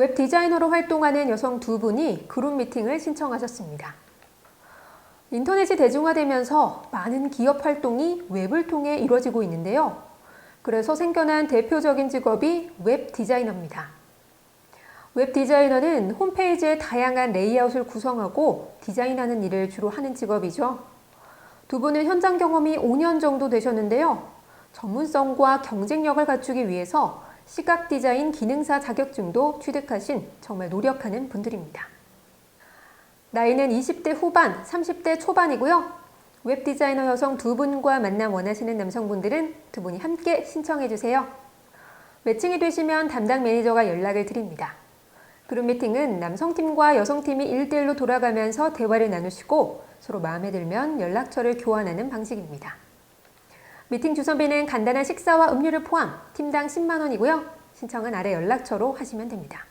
웹 디자이너로 활동하는 여성 두 분이 그룹 미팅을 신청하셨습니다. 인터넷이 대중화되면서 많은 기업 활동이 웹을 통해 이루어지고 있는데요. 그래서 생겨난 대표적인 직업이 웹 디자이너입니다. 웹 디자이너는 홈페이지의 다양한 레이아웃을 구성하고 디자인하는 일을 주로 하는 직업이죠. 두 분은 현장 경험이 5년 정도 되셨는데요. 전문성과 경쟁력을 갖추기 위해서 시각 디자인 기능사 자격증도 취득하신 정말 노력하는 분들입니다. 나이는 20대 후반, 30대 초반이고요. 웹 디자이너 여성 두 분과 만남 원하시는 남성분들은 두 분이 함께 신청해 주세요. 매칭이 되시면 담당 매니저가 연락을 드립니다. 그룹 미팅은 남성팀과 여성팀이 1대1로 돌아가면서 대화를 나누시고 서로 마음에 들면 연락처를 교환하는 방식입니다. 미팅 주선비는 간단한 식사와 음료를 포함 팀당 10만 원이고요. 신청은 아래 연락처로 하시면 됩니다.